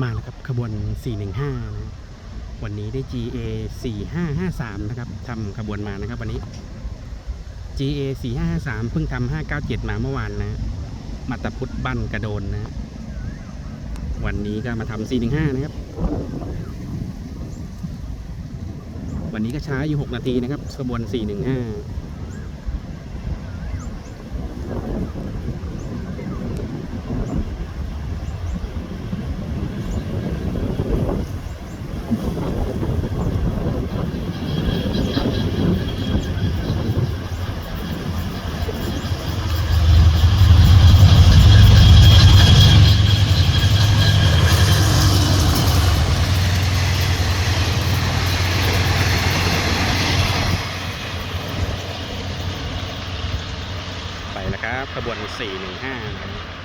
มาแล้วครับขบวน 415 นะวันนี้ได้ GA 4553 นะครับทำขบวนมานะครับวันนี้ GA 4553 เพิ่งทำ597 มาเมื่อวานนะมัตตพุทธบั้นกระโดนนะ วันนี้ก็มาทำ415 นะครับ วันนี้ก็ช้าอยู่ 6 นาทีนะครับขบวน 415 ครับขบวน 415นะครับ